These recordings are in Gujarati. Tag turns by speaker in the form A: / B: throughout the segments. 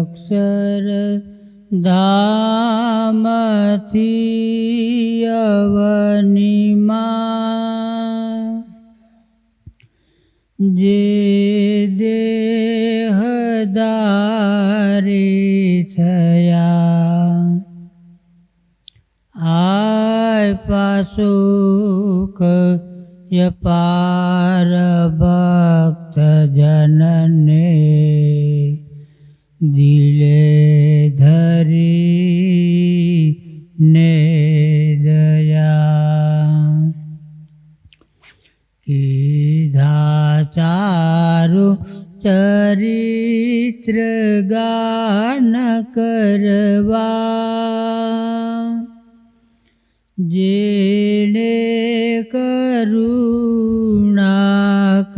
A: અક્ષર ધામથી અવનીમાં. જે દેહદારી થયા આય પાસુક યપાર ભક્ત જનને દિલે ધરી ને દયા કીધા ચારુ ચરિત્ર ગાન કરવા જેને કરુણા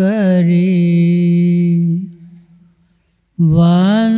A: કરી વંદો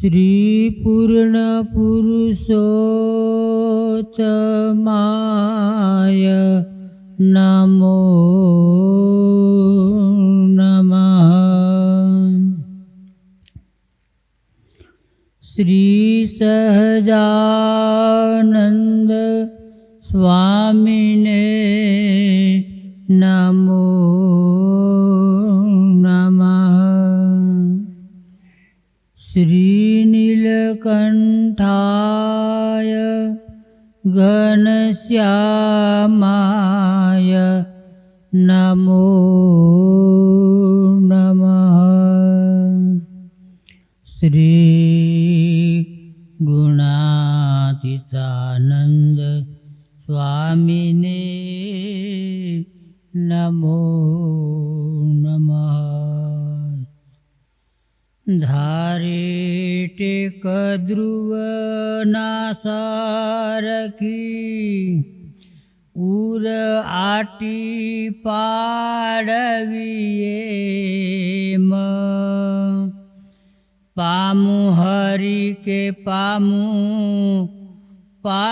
A: શ્રી પૂર્ણ પુરુષોત્તમાય નમો શ્રી સહજાનંદ સ્વામીને ઘનશ્યામાય નમો नमः શ્રી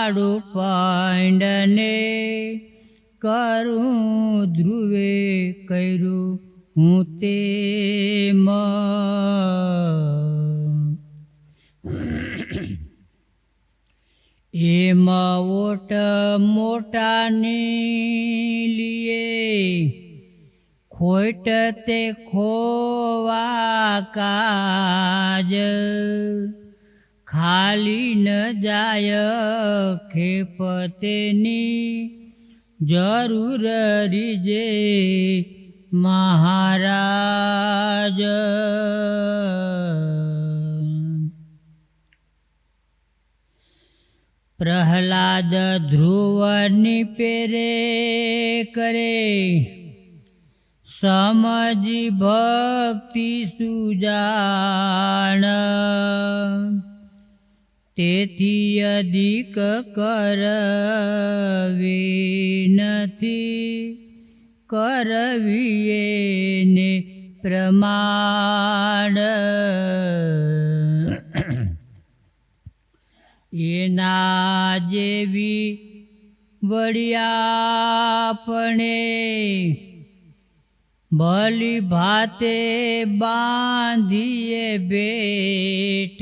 A: પાડું પાંડને કરું ધ્રુવે કર્યું હું તે એમાં ઓટ મોટાની લીએ, ખોટ તે ખોવા કાજ. ખાલી ન જાય ખેપતેની જરૂર રીજે મહારાજ. પ્રહલાદ ધ્રુવની પેરે કરે સમજી ભક્તિ સુજાણ. તેથી અધિક કરવી નથી. કરવીએ ને પ્રમાણ. એના જેવી વડિયાપણે ભલી ભાતે બાંધીએ ભેટ.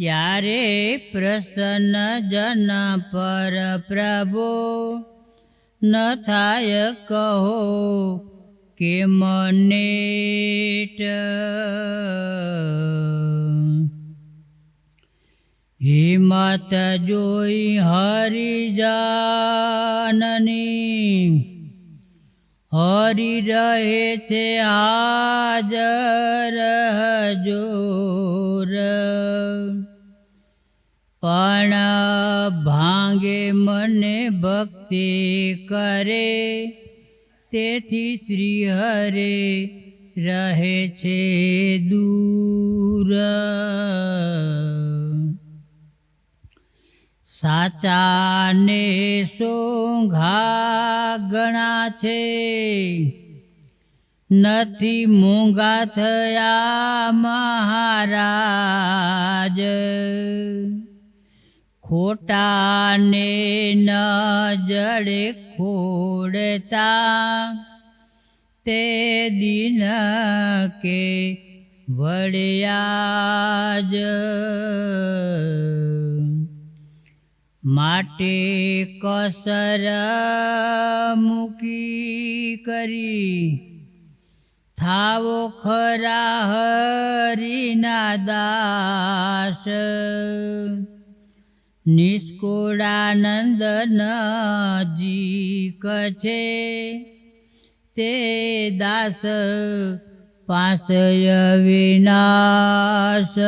A: ત્યારે પ્રસન્ન જન પર પ્રભો, ન થાય કહો કે મનેટ હિંમત જોઈ હરિજાનની હરી રહે છે હાજર હજોર પણ ભાંગે મને ભક્તિ કરે, તેથી શ્રી હરે રહે છે દૂર. સાચાને સોંઘા ગણા છે, નથી મોંઘા થયા મહારાજ. ખોટાને ન જડે ખોડતા તે દિન કે વળ્યા માટે કસર મૂકી કરી થાવો ખરા હરિના દાસ નિષ્કુળાનંદ નજીક છે તે દાસ પાસય વિનાશ.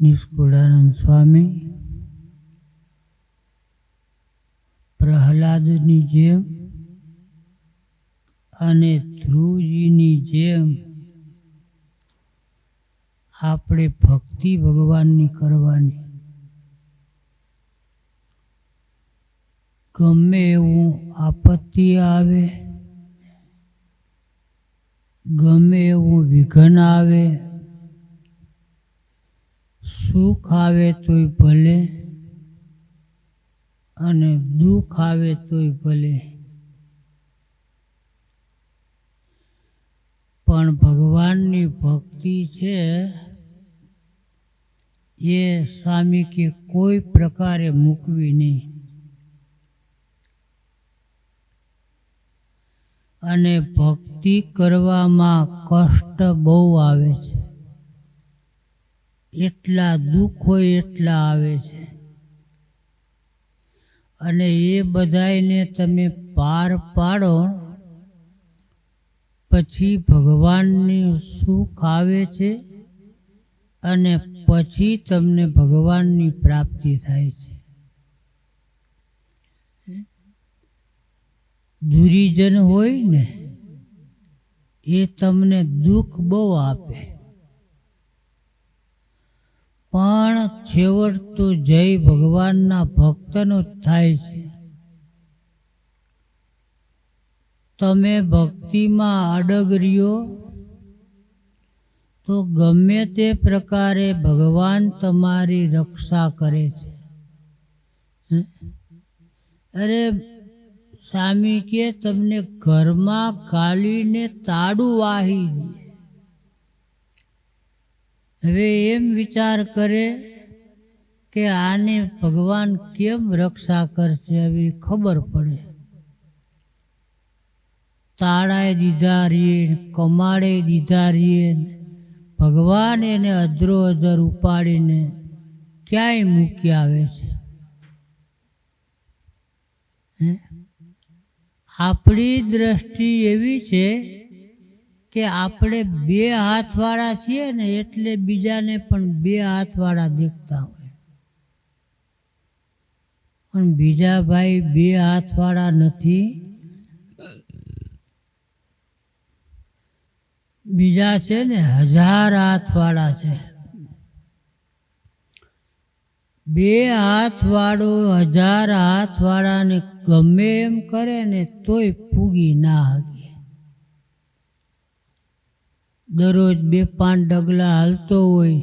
A: નિષ્કુળાનંદ સ્વામી પ્રહલાદની જેમ અને ધ્રુવજીની જેમ આપણે ભક્તિ ભગવાનની કરવાની. ગમે એવું આપત્તિ આવે, ગમે એવું વિઘન આવે, સુખ આવે તોય ભલે અને દુઃખ આવે તોય ભલે. પણ ભગવાનની ભક્તિ છે એ સ્વામી કે કોઈ પ્રકારે મૂકવી નહીં. અને ભક્તિ કરવામાં કષ્ટ બહુ આવે છે. એટલા દુઃખ હોય એટલા આવે છે. અને એ બધાયને તમે પાર પાડો, પછી ભગવાનની સુખ આવે છે અને પછી તમને ભગવાનની પ્રાપ્તિ થાય છે. દુરીજન હોય ને, એ તમને દુઃખ બહુ આપે. પણ છેવટ તો જય ભગવાનના ભક્તનો જ થાય છે. તમે ભક્તિમાં અડગ રહ્યો તો ગમે તે પ્રકારે ભગવાન તમારી રક્ષા કરે છે? અરે સ્વામી કે તમને ઘરમાં ગાલીને તાડું વાહી હવે એમ વિચાર કરે કે આને ભગવાન કેમ રક્ષા કરશે હવે ખબર પડે. તાળાએ દીધા રહીએ કમાડે દીધા રહીએ ભગવાન એને અધરો અધર ઉપાડીને ક્યાંય મૂકી આવે છે? આપણી દ્રષ્ટિ એવી છે કે આપણે બે હાથવાળા છીએ ને એટલે બીજાને પણ બે હાથવાળા દેખતા હોય પણ બીજા ભાઈ બે હાથવાળા નથી બીજા છે ને હજાર હાથવાળા છે. બે હાથવાળો હજાર હાથવાળાને ગમે એમ કરે ને તોય પૂગી ના હકે. દરરોજ બે પાંચ ડગલા હાલતો હોય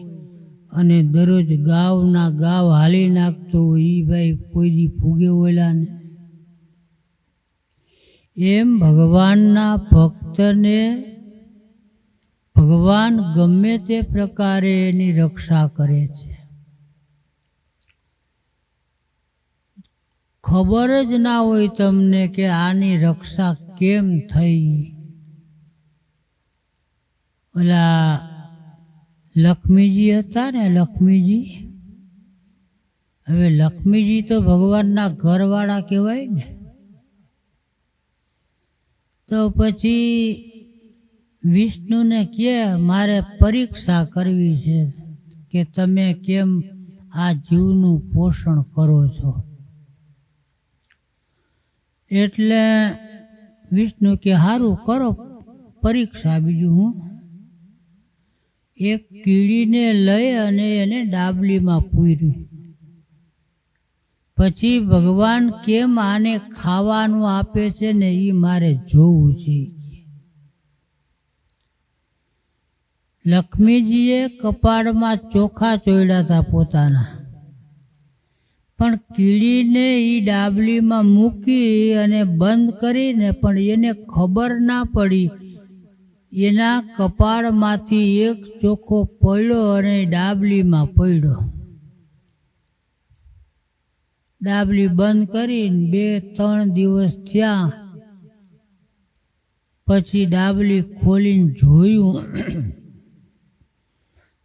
A: અને દરરોજ ગાવના ગાવ હાલી નાખતો હોય એ ભાઈ કોઈ દી ફૂગે ઓલાને એમ ભગવાનના ભક્તને ભગવાન ગમે તે પ્રકારે એની રક્ષા કરે છે. ખબર જ ના હોય તમને કે આની રક્ષા કેમ થઈ. ઓલા લક્ષ્મીજી હતા ને લક્ષ્મીજી? હવે લક્ષ્મીજી તો ભગવાનના ઘરવાળા કહેવાય ને. તો પછી વિષ્ણુને કે, મારે પરીક્ષા કરવી છે કે તમે કેમ આ જીવનું પોષણ કરો છો? એટલે વિષ્ણુ કે સારું કરો પરીક્ષા બીજું હું. એક કીડીને લઈ અને એને ડાબલીમાં પૂર્યું. પછી ભગવાન કેમ આને ખાવાનું આપે છે ને એ મારે જોવું છે. લક્ષ્મીજીએ કપાળમાં ચોખા ચોયડા હતા પોતાના. પણ કીડીને એ ડાબલીમાં મૂકી અને બંધ કરીને પણ એને ખબર ના પડી. એના કપાળમાંથી એક ચોખ્ખો પડ્યો અને ડાબલીમાં પડ્યો. ડાબલી બંધ કરીને બે ત્રણ દિવસ થયા. પછી ડાબલી ખોલીને જોયું.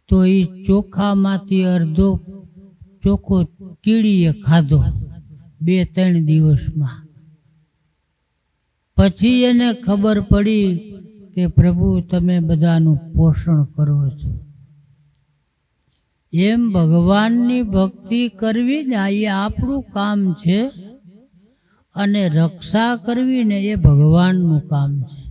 A: તો એ ચોખામાંથી અડધો ચોખ્ખો કીડીએ ખાધો બે ત્રણ દિવસમાં. પછી એને ખબર પડી કે પ્રભુ તમે બધાનું પોષણ કરો છો. એમ ભગવાનની ભક્તિ કરવી ને એ આપણું કામ છે અને રક્ષા કરવી ને એ ભગવાનનું કામ છે.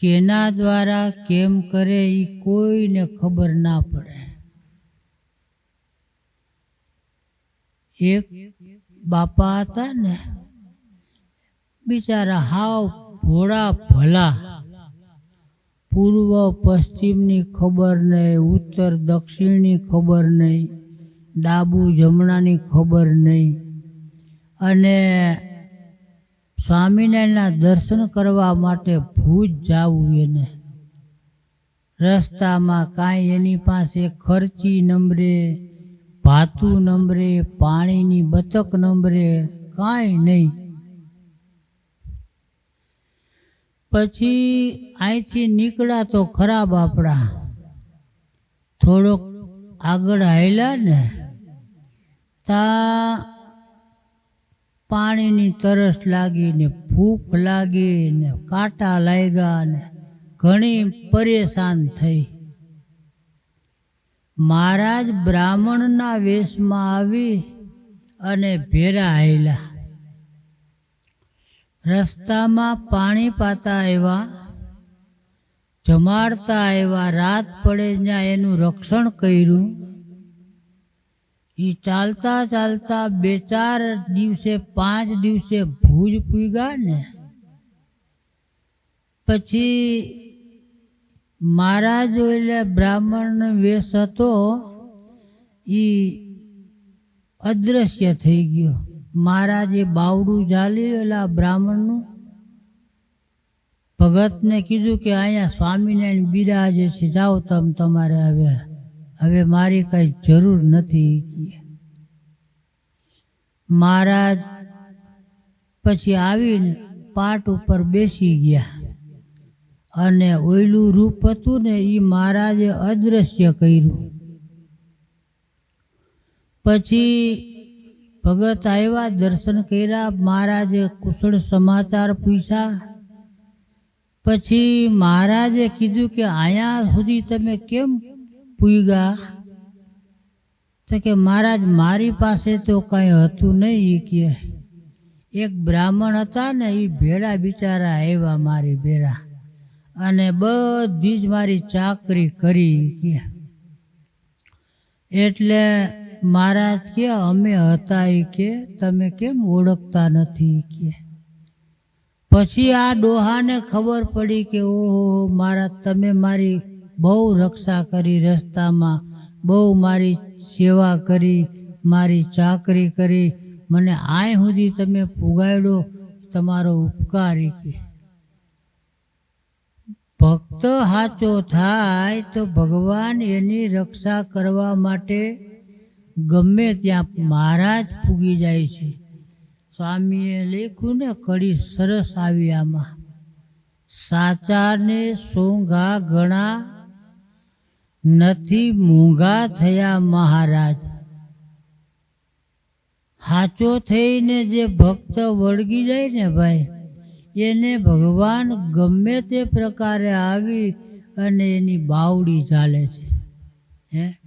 A: કેના દ્વારા કેમ કરે એ કોઈને ખબર ના પડે. એક બાપા હતા ને, બિચારા હાવ ભોળા ભલા. પૂર્વ, પશ્ચિમની ખબર નહીં ઉત્તર, દક્ષિણની ખબર નહીં ડાબુ જમણાની ખબર નહીં અને સ્વામિનારાયણના દર્શન કરવા માટે ભૂજ જવું એને. રસ્તામાં કાંઈ એની પાસે ખર્ચી નંબરે ભાતું નંબરે પાણીની બતક નંબરે કાંઈ નહીં. પછી અહીંથી નીકળ્યા તો ખરાબ આપણા. થોડોક આગળ હાલ્યા ને તા પાણીની તરસ લાગી ને ભૂખ લાગી ને કાંટા લાગ્યા ને ઘણી પરેશાન થઈ. મહારાજ બ્રાહ્મણના વેશમાં આવી અને ભેરા આવેલા રસ્તામાં પાણી પાતા આવ્યા, જમાડતા આવ્યા, રાત પડે ત્યાં એનું રક્ષણ કર્યું. એ ચાલતા ચાલતા બે ચાર દિવસે, પાંચ દિવસે ભૂજ પૂગ્યા ને. પછી મહારાજ એટલે બ્રાહ્મણ વેશ હતો એ અદ્રશ્ય થઈ ગયો. મહારાજે બાવડું ઝાલી એટલે બ્રાહ્મણનું. ભગતને કીધું કે અહીંયા સ્વામિનારાયણ બિરાજે છે, જાઓ તમે તમારે હવે. હવે મારી કઈ જરૂર નથી. મહારાજ પછી આવીને પાટ ઉપર બેસી ગયા. અને ઓયલું રૂપ હતું ને એ મહારાજે અદ્રશ્ય કર્યું. પછી ભગત આવ્યા, દર્શન કર્યા, મહારાજે કુશળ સમાચાર પૂછ્યા. પછી મહારાજે કીધું કે અહીંયા સુધી તમે કેમ પૂગ્યા તો કે, મહારાજ, મારી પાસે તો કંઈ હતું નહીં એ એક બ્રાહ્મણ હતા ને એ ભેડા બિચારા આવ્યા મારી ભેડા અને બધી જ મારી ચાકરી કરી કે એટલે મહારાજ કે અમે હતા એ કે તમે કેમ ઓળખતા નથી કે પછી આ ડોહાને ખબર પડી કે, ઓહો મારા તમે મારી બહુ રક્ષા કરી રસ્તામાં, બહુ મારી સેવા કરી, મારી ચાકરી કરી. મને આય સુધી તમે પુગાડ્યો, તમારો ઉપકાર ભક્ત સાચો થાય તો ભગવાન એની રક્ષા કરવા માટે ગમે ત્યાં મહારાજ પૂગી જાય છે. સ્વામીએ લખ્યું ને કડી સરસ આવી આમાં. સાચાને સોંઘા ઘણા નથી મોંઘા થયા મહારાજ. સાચો થઈને જે ભક્ત વળગી જાય ને ભાઈ, એને ભગવાન ગમે તે પ્રકારે આવી અને એની બાવડી ચાલે છે. હે?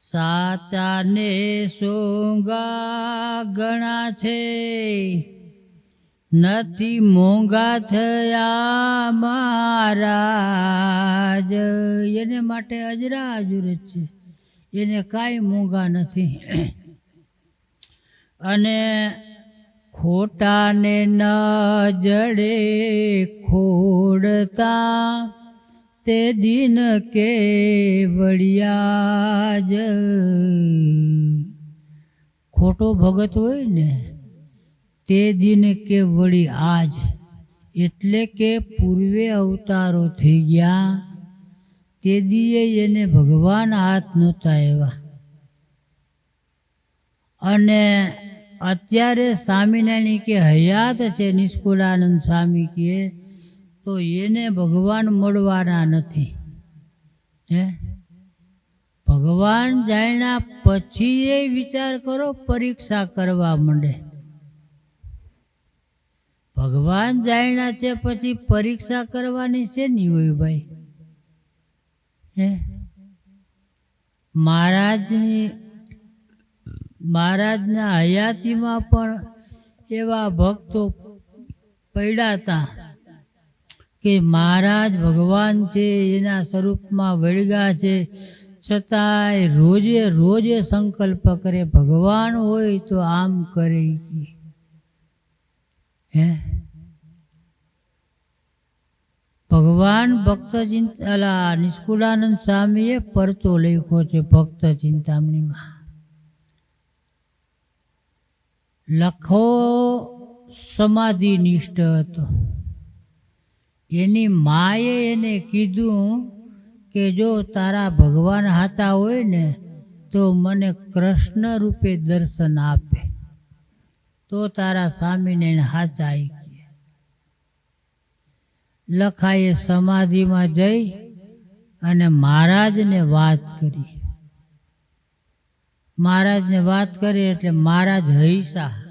A: સાચાને સોંગા ગણા છે. નથી મોંઘા થયા મહારાજ. એને માટે અજરા હજુર જ છે. એને કાંઈ મોંઘા નથી. અને ખોટાને ન જડે ખોડતા તે દિન કે વડિયાજ. ખોટો ભગત હોય ને તે દિન કે વળી આજ, એટલે કે પૂર્વે અવતારો થઈ ગયા, તે દીએ એને ભગવાન હાથ નહોતા એવા અને અત્યારે સ્વામિનારાયણ કે હયાત છે, નિષ્કુળાનંદ સ્વામી કે, તો એને ભગવાન મળવાના નથી. હે? ભગવાન જાણ્યા પછી એ વિચાર કરો, પરીક્ષા કરવા માંડે. ભગવાન જાણ્યા છે, પછી પરીક્ષા કરવાની છે નહીં હોય ભાઈ? હે? મહારાજની, મહારાજના હયાતીમાં પણ એવા ભક્તો પડ્યા હતા કે મહારાજ ભગવાન છે, એના સ્વરૂપમાં વળગા છે. છતાંય રોજે રોજે સંકલ્પ કરે, ભગવાન હોય તો આમ કરે હે? ભગવાન ભક્ત ચિંતા નિષ્કુળાનંદ સ્વામીએ પરચો લખ્યો છે ભક્ત ચિંતામણીમાં. લખો સમાધિ નિષ્ઠ હતો. એની માએ એને કીધું કે જો તારા ભગવાન હતા હોય ને તો મને કૃષ્ણ રૂપે દર્શન આપે. તો તારા સ્વામિનારાયણ હાથ આવી ગયા લખાએ સમાધિમાં જઈ અને મહારાજને વાત કરી. મહારાજને વાત કરી એટલે મહારાજ હૈસા.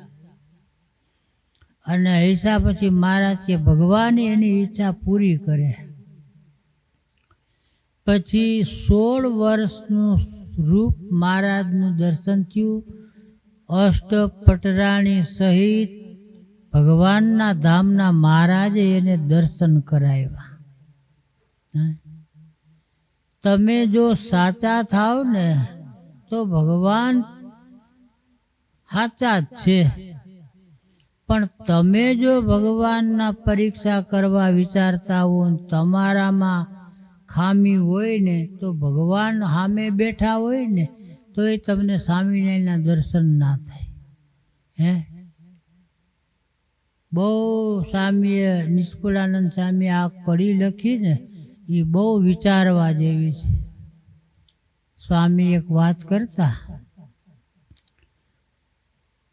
A: અને હૈસા પછી મહારાજ કે ભગવાન એની ઈચ્છા પૂરી કરે. પછી સોળ વર્ષનું રૂપ મહારાજનું દર્શન થયું. અષ્ટ પટરાણી સહિત ભગવાનના ધામના મહારાજે એને દર્શન કરાવ્યા? તમે જો સાચા થાવ ને, તો ભગવાન સાચા જ છે પણ તમે જો ભગવાનના પરીક્ષા કરવા વિચારતા હો તમારામાં ખામી હોય ને, તો ભગવાન સામે બેઠા હોય ને તો એ તમને સ્વામિનારાયણના દર્શન ના થાય. હે? બહુ સ્વામીએ, નિષ્કુળાનંદ સ્વામી આ કડી લખીને એ બહુ વિચારવા જેવી છે. સ્વામી એક વાત કરતા,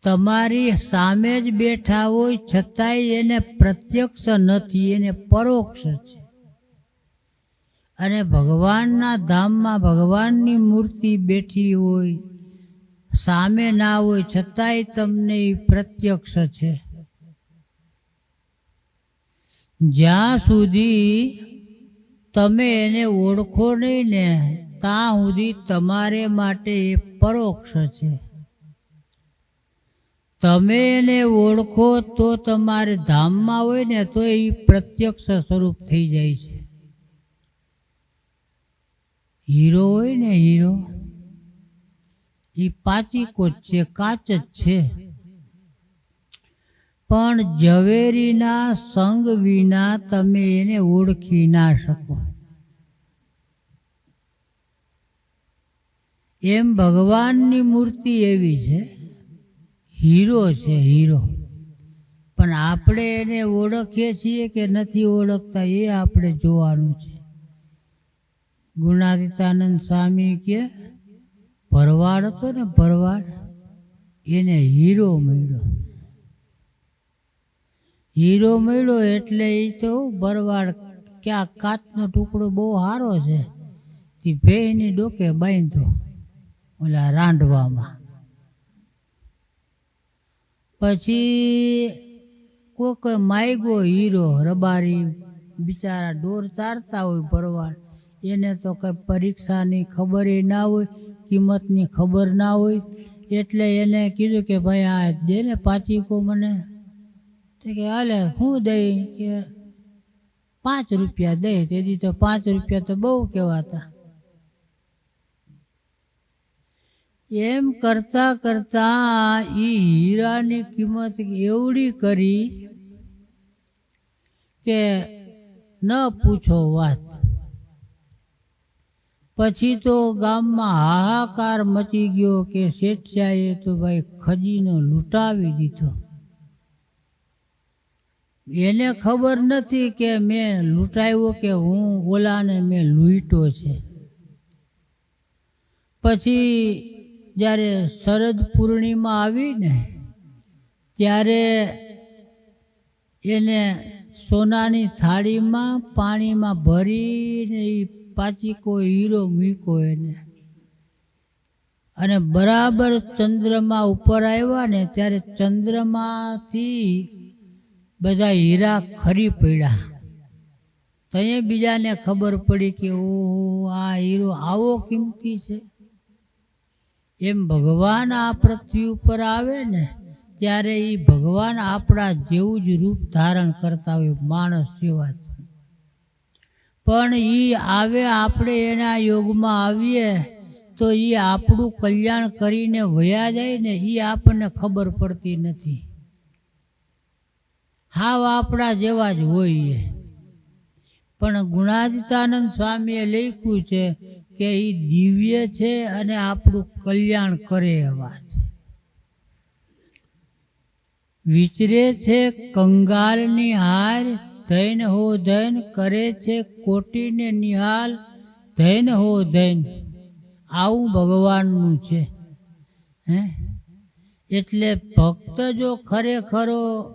A: તમારી સામે જ બેઠા હોય છતાંય એને પ્રત્યક્ષ નથી, એને પરોક્ષ છે. અને ભગવાનના ધામમાં ભગવાનની મૂર્તિ બેઠી હોય, સામે ના હોય, છતાંય તમને એ પ્રત્યક્ષ છે. જ્યાં સુધી તમે એને ઓળખો નહીં ને, ત્યાં સુધી તમારે માટે એ પરોક્ષ છે. તમે એને ઓળખો તો તમારે ધામમાં હોય ને, તો એ પ્રત્યક્ષ સ્વરૂપ થઈ જાય છે. હીરો હોય ને હીરો એ પાચી કોચ છે, કાચ જ છે. પણ ઝવેરીના સંગ વિના તમે એને ઓળખી ના શકો. એમ ભગવાનની મૂર્તિ એવી છે, હીરો છે હીરો. પણ આપણે એને ઓળખીએ છીએ કે નથી ઓળખતા, એ આપણે જોવાનું છે. ગુણાતીતાનંદ સ્વામી કે ભરવાડ હતો ને ભરવાડ, એને હીરો મળ્યો. હીરો મળ્યો એટલે એ તો ભરવાડ ક્યાં કાચનો ટુકડો બહુ સારો છે. તે ભેની ડોકે બાંધો ઓલા રાંધવામાં પછી કોઈક માયગો હીરો રબારી બિચારા ડોર ચારતા હોય ભરવાડ. એને તો કંઈ પરીક્ષાની ખબર ના હોય, કિંમતની ખબર ના હોય. એટલે એને કીધું કે, ભાઈ, આ દે ને પાચીકો મને. તો કે, હાલે, હું દઈ? કે, પાંચ રૂપિયા દે તેથી તો પાંચ રૂપિયા તો બહુ કહેવાતા. એમ કરતા કરતા એ હીરાની કિંમત એવડી કરી કે, ન પૂછો વાત. પછી તો ગામમાં હાહાકાર મચી ગયો કે શેઠિયાએ તો ભાઈ ખજીનો લૂંટાવી દીધો. એને ખબર નથી કે મેં લૂંટાવ્યો કે હું ઓલાને મેં લૂંટ્યો છે. પછી જ્યારે શરદ પૂર્ણિમા આવી ને, ત્યારે એને સોનાની થાળીમાં પાણીમાં ભરીને એ પાચીકો હીરો મીકો એને અને બરાબર ચંદ્રમા ઉપર આવ્યા ને ત્યારે ચંદ્રમાંથી બધા હીરા ખરી પડ્યા. તઈએ બીજાને ખબર પડી કે ઓહો, આ હીરો આવો કિંમતી છે. એમ ભગવાન આ પૃથ્વી ઉપર આવે ને, ત્યારે એ ભગવાન આપણા જેવું જ રૂપ ધારણ કરતા હોય, માણસ જેવા પણ એ આવે આપણે એના યોગમાં આવીએ, તો એ આપણું કલ્યાણ કરીને વયા જાય ને એ આપણને ખબર પડતી નથી. હાવ આપણા જેવા જ હોઈએ. પણ ગુણાદિતાનંદ સ્વામીએ લખ્યું છે કે એ દિવ્ય છે અને આપણું કલ્યાણ કરે એવા છે વિચરે છે કંગાલની હાર ધૈન હો ધૈન કરે છે કોટીને નિહાલ. ધૈન હો ધૈન, આવું ભગવાનનું છે. હે? એટલે ભક્ત જો ખરેખરો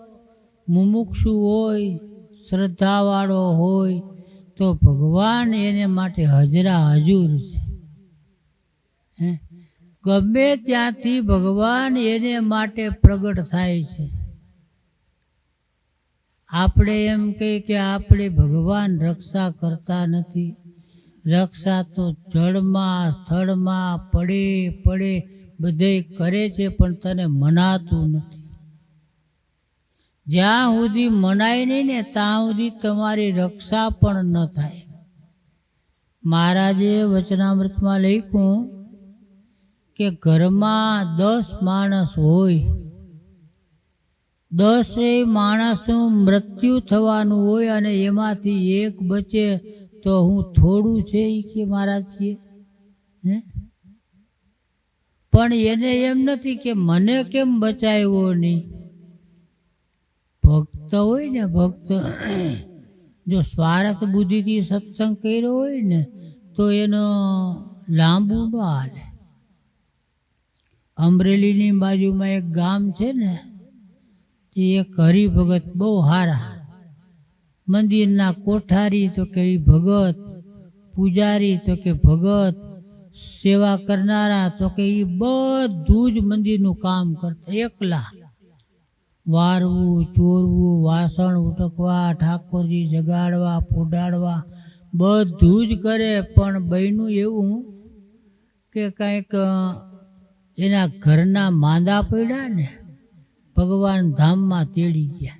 A: મુમુક્ષુ હોય, શ્રદ્ધાવાળો હોય, તો ભગવાન એને માટે હજરા હજુર છે. હે? ગમે ત્યાંથી ભગવાન એને માટે પ્રગટ થાય છે. આપણે એમ કહીએ કે આપણે ભગવાન રક્ષા કરતા નથી. રક્ષા તો જળમાં, સ્થળમાં, પડે પડે બધે કરે છે, પણ તને મનાતું નથી. જ્યાં સુધી મનાય નહીં ને, ત્યાં સુધી તમારી રક્ષા પણ ન થાય. મહારાજે વચનામૃતમાં લખ્યું કે ઘરમાં દસ માણસ હોય દસ માણસનું મૃત્યુ થવાનું હોય અને એમાંથી એક બચે, તો હું થોડું છે એ કે મારા છીએ પણ એને એમ નથી કે મને કેમ બચાવ્યો નહીં. ભક્ત હોય ને ભક્ત, જો સ્વાર્થ બુદ્ધિથી સત્સંગ કર્યો હોય ને, તો એનો લાંબુ ન હાલે. અમરેલીની બાજુમાં એક ગામ છે ને તે એક હરિભગત બહુ સારા મંદિરના કોઠારી તો કે ભગત, પૂજારી તો કે ભગત, સેવા કરનારા તો કે એ બધું જ મંદિરનું કામ કરતા એકલા. વારવું, ચોરવું, વાસણ ઉટકવા, ઠાકોરજી જગાડવા, ફોડાડવા, બધું જ કરે. પણ બહેનું એવું કે કંઈક એના ઘરના માંદા પડ્યા ને ભગવાન ધામમાં તેડી ગયા.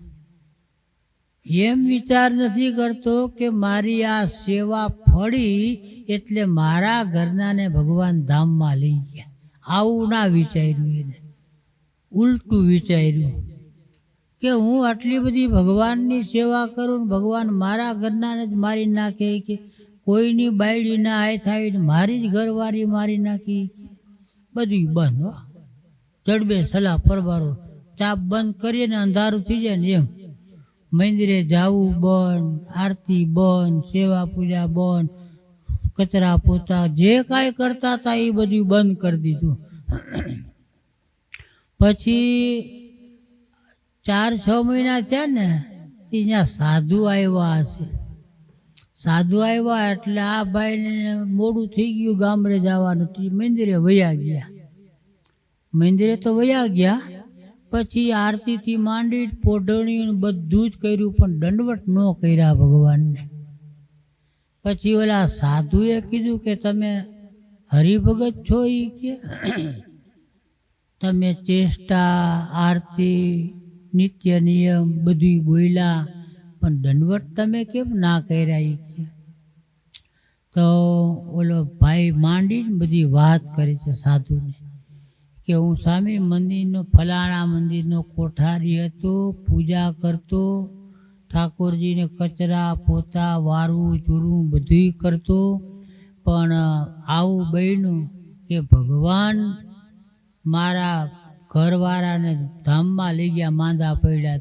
A: એમ વિચાર નથી કરતો કે મારી આ સેવા ફળી એટલે મારા ઘરનાને ભગવાન ધામમાં લઈ ગયા. આવું ના વિચાર્યું એને. ઉલટું વિચાર્યું કે હું આટલી બધી ભગવાનની સેવા કરું ભગવાન મારા ઘરનાને જ મારી નાખે કે કોઈની બાયડી ના આય થાય મારી જ ઘરવાળી મારી નાખી. બધું બંધ જડબે સલાહ પરબારો ચાપ બંધ કરીએ ને અંધારું થઈ જાય ને એમ. મંદિરે જાવું બંધ, આરતી બંધ, સેવા પૂજા બંધ, કચરા પોતા, જે કાંઈ કરતા હતા એ બધું બંધ કરી દીધું. પછી ચાર છ મહિના થયા ને ત્યાં સાધુ આવ્યા હશે. સાધુ આવ્યા એટલે આ ભાઈને મોડું થઈ ગયું ગામડે જવાનું. મંદિરે વયા ગયા. મંદિરે તો વયા ગયા પછી આરતીથી માંડી પોઢણીયું બધું જ કર્યું, પણ દંડવટ ન કર્યા ભગવાનને. પછી ઓલા સાધુએ કીધું કે તમે હરિભગત છો એ કે, તમે ચેષ્ટા, આરતી, નિત્ય નિયમ બધું બોલ્યા, પણ દંડવટ તમે કેમ ના કર્યા ઈ કે? તો ઓલો ભાઈ માંડીને બધી વાત કરી છે સાધુને. કે હું સ્વામી મંદિરનો, ફલાણા મંદિરનો કોઠારી હતો, પૂજા કરતો, ઠાકોરજીને કચરા, પોતા વારવું ચોરવું બધુંય કરતો. પણ આવું બન્યું કે ભગવાન મારા ઘરવાળાને ધામમાં લઈ ગયા, માંદા પડ્યા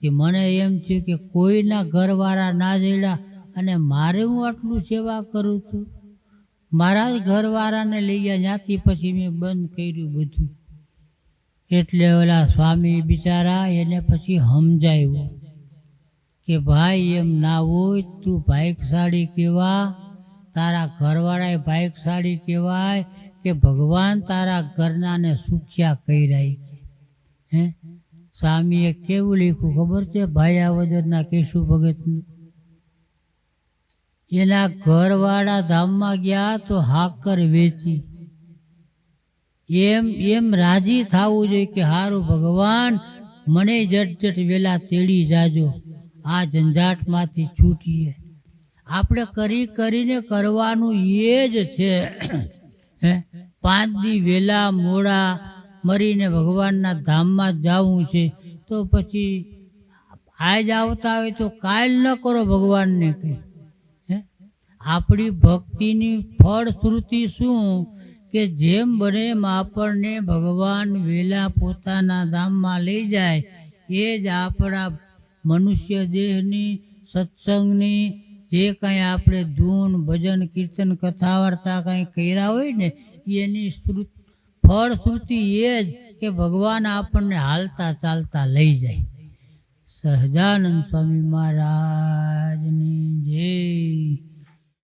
A: તે મને એમ થયું કે કોઈના ઘરવાળા ના જડ્યા અને મારે હું આટલું સેવા કરું છું? મારા જ ઘરવાળાને લઈ ગયા, ત્યાંથી પછી મેં બંધ કર્યું બધું. એટલે ઓલા સ્વામી બિચારા એને પછી સમજાવ્યું કે ભાઈ એમ ના હોય, તું ભાઈક સાડી કહેવા તારા ઘરવાળાએ ભાઈક સાડી કહેવાય કે ભગવાન તારા ઘરનાને સુખ્યા કર્યા. હે? સ્વામીએ કેવું લખ્યું ખબર છે? ભાયાવદરના કેશુ ભગતનું? એના ઘરવાળા ધામમાં ગયા તો હાકર વેચી. એમ એમ રાજી થવું જોઈએ કે હારું ભગવાન, મને જટ જટ વેલા તેડી જાજો. આ ઝંઝાટમાંથી છૂટીએ. આપણે કરી કરીને કરવાનું એ જ છે. હે? પાંચ દી વેલા મોડા મરીને ભગવાનના ધામમાં જવું છે, તો પછી આજ આવતા હોય તો કાલ ન કરો ભગવાનને કંઈ. આપણી ભક્તિની ફળશ્રુતિ શું કે જેમ બને આપણને ભગવાન વેલા પોતાના ધામમાં લઈ જાય, એ જ આપણા મનુષ્ય દેહની, સત્સંગની જે કાંઈ આપણે ધૂન, ભજન, કીર્તન કથા વાર્તા કાંઈ કર્યા હોય ને, એની શ્રુ, ફળશ્રુતિ એ જ કે ભગવાન આપણને હાલતા ચાલતા લઈ જાય. સહજાનંદ સ્વામી મહારાજની જય.